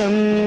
some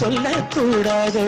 சொல்லக்கூடாதோ?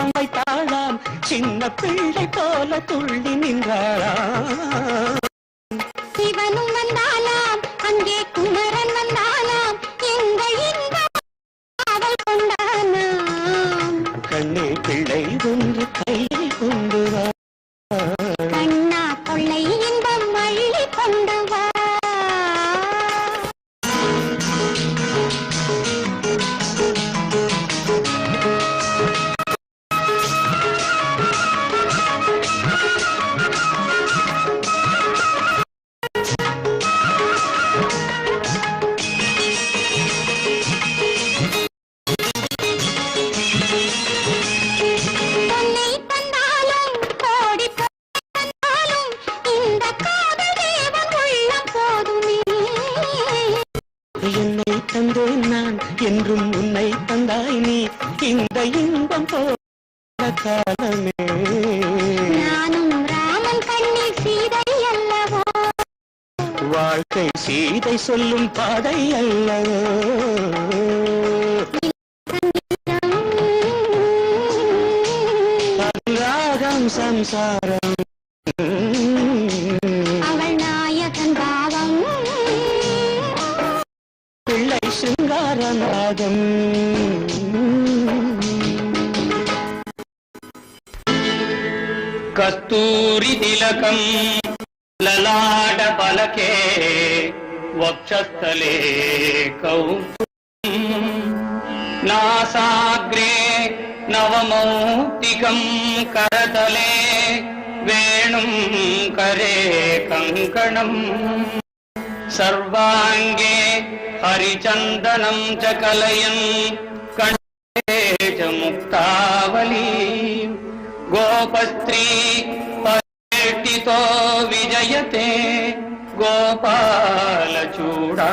தீபம் வைத்தாளாம். சின்ன பிள்ளை போல துள்ளி நின்றாளாம். சிவனும் வாழ்க்கை சீதை சொல்லும் பாதை அல்ல. சம்சார वक्षस्थले कौम् नासाग्रे नवमौक्तिकम् करतले वेणुम् करे कङ्कणम् सर्वाङ्गे हरिचन्दनम् च कलयन् कण्ठे च मुक्तावली गोपस्त्री परेटितो विजयते గోపాల చూడా.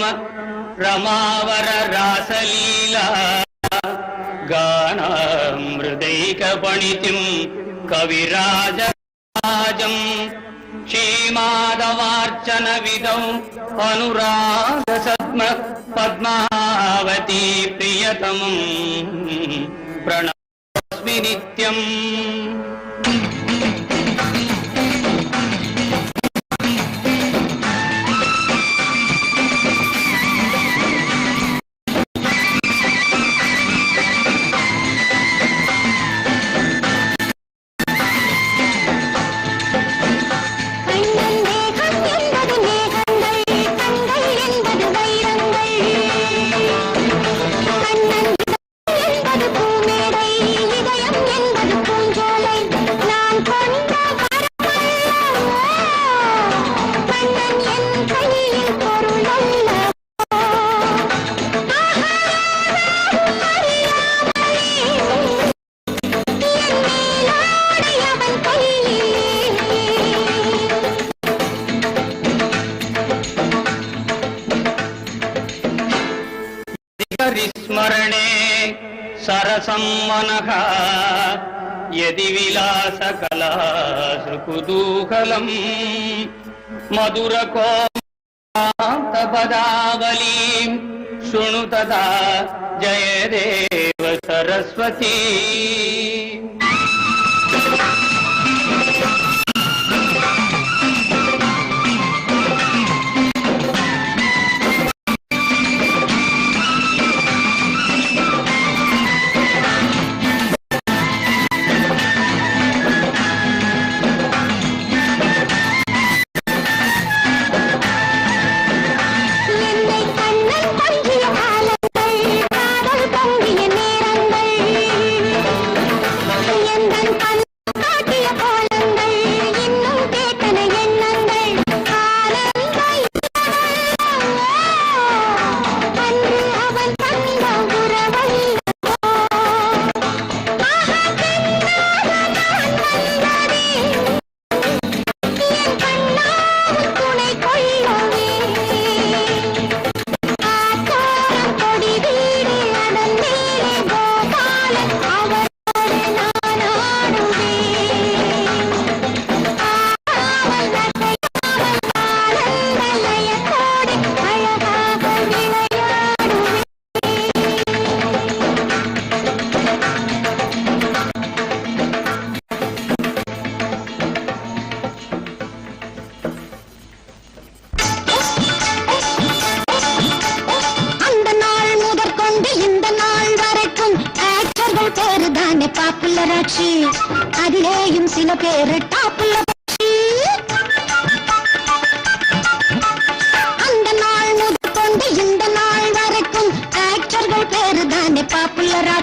రమ రమావర రాసలీలా. గానామృదైక పణితిం కవిరాజరాజం. క్షీమాదవార్చన విధౌ అనురాగ సద్మ పద్మావతి ప్రియతమం. ప్రణస్మి నిత్యం. సరసమ్మన. యది విలాస కళాసు కుతూహలం మధుర కోదావళీం శృణు తదా జయదేవ సరస్వతీ.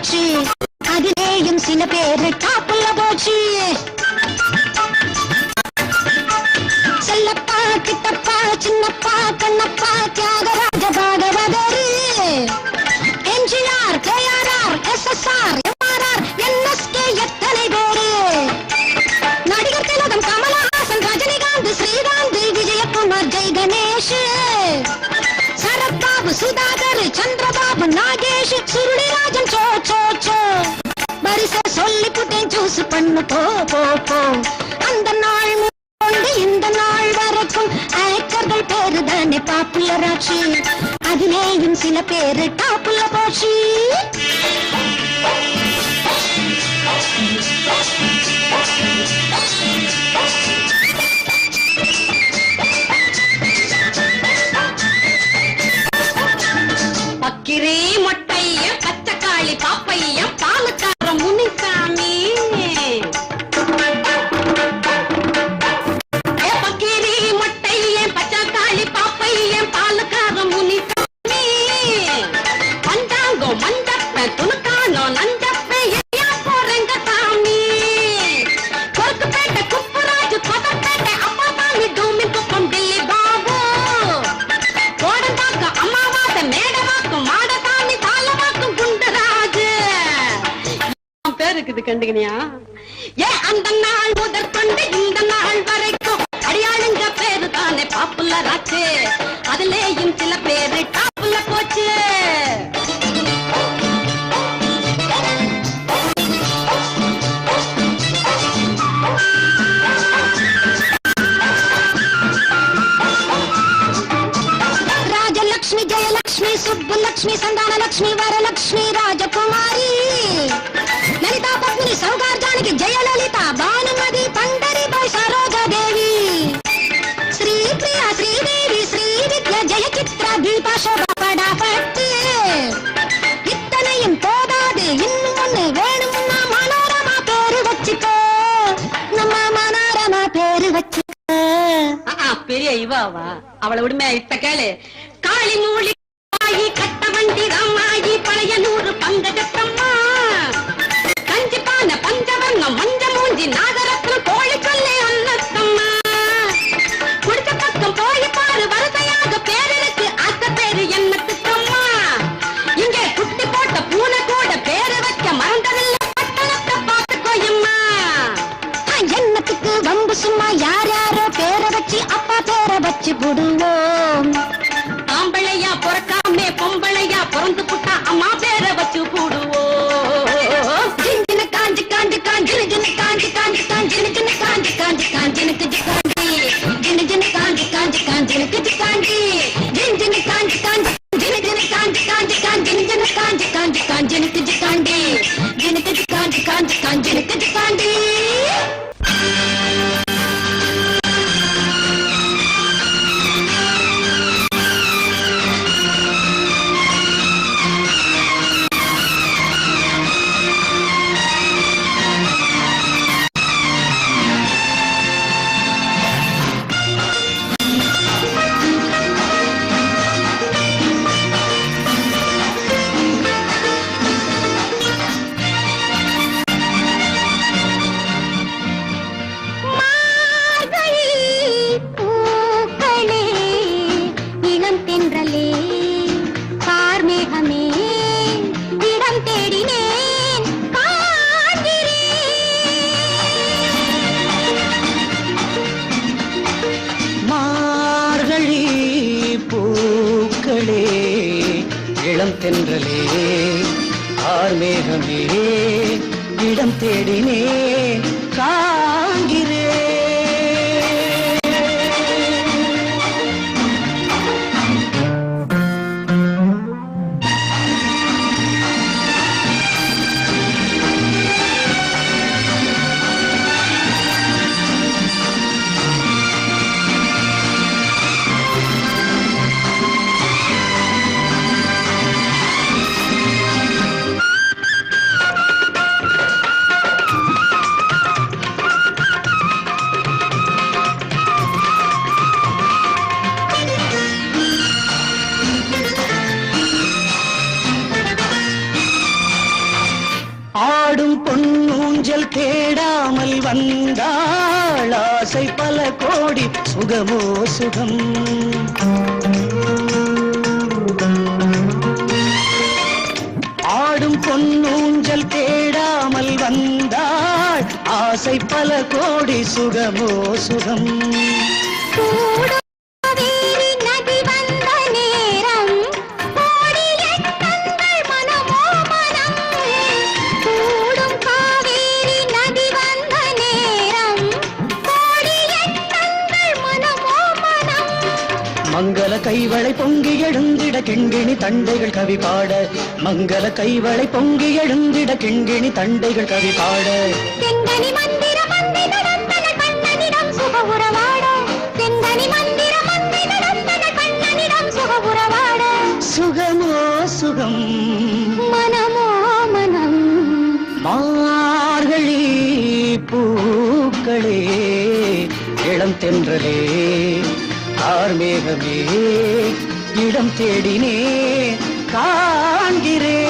போச்சு. அதிலேயும் சில பேரு டாப்புல போச்சு. Chellappa Kittappa Chinnappa Kannappa Thyagaraja Bhagavathar. MGR KRR SSR MRR NSK Sudhakar Chandrababu Nagesh ஒண்ணு போ போ போ. அந்த நாள் முன்பு இந்த நாள் வரைக்கும் ஆக்டர்கள் பேரு தானே பாப்புலர் ஆச்சு அதிலேயும் சில பேரு டாப்புல போச்சு. பேர் இருக்குது கண்டுக்கினியா ஏ அந்த நாள் முதற் கொண்டு இந்த நாள் வரைக்கும் அடியாளுங்க பேரு தானே பாப்புல ராச்சு அதுலேயும் சில பேரு டாப்புல போச்சு. ராஜலக்ஷ்மி రాజలక్ష్మి జయలక్ష్మి సుబ్బులక్ష్మి సంతానలక్ష్మి వరలక్ష్మి ராஜகுமாரி. அக்காவா அவளை விடுமே இப்ப கேளு. காளி மூலி இளம் தென்றலே. ஆர்மேகமே இடம் தேடினே கா சுகமோ சுகம்? ஆடும் பொன்னூஞ்சல் தேடாமல் வந்தாள். ஆசை பல கோடி சுகமோ சுகம்? கிண்கிணி தண்டைகள் கவி பாட. மங்கள கைவளை பொங்கி எழுந்திட கிண்கிணி தண்டைகள் கவி பாட. சுகமோ சுகம். மனமோ மனம். மார்கழி பூக்களே இளம் தென்றலே ஆர்மேகமே இடம் தேடினே காண்கிறேன்.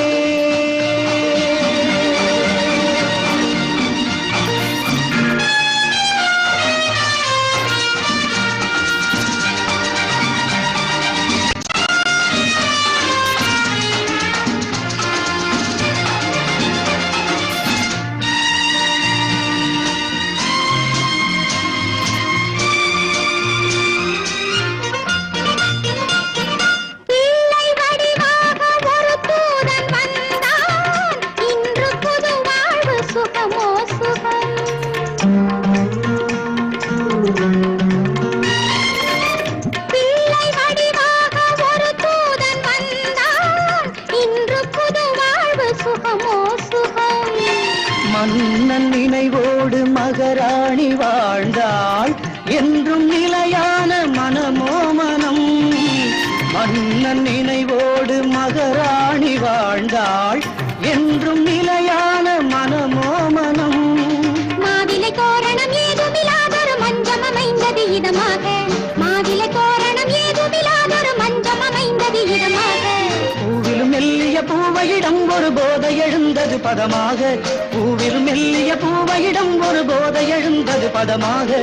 ஒரு போதை எழுந்தது பதமாக. பூவில் மெல்லிய பூவையிடம் ஒரு போதை எழுந்தது பதமாக.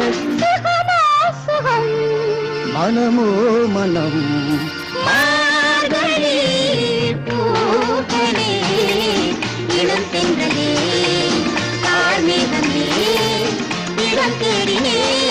மனமோ மனம். தேடினே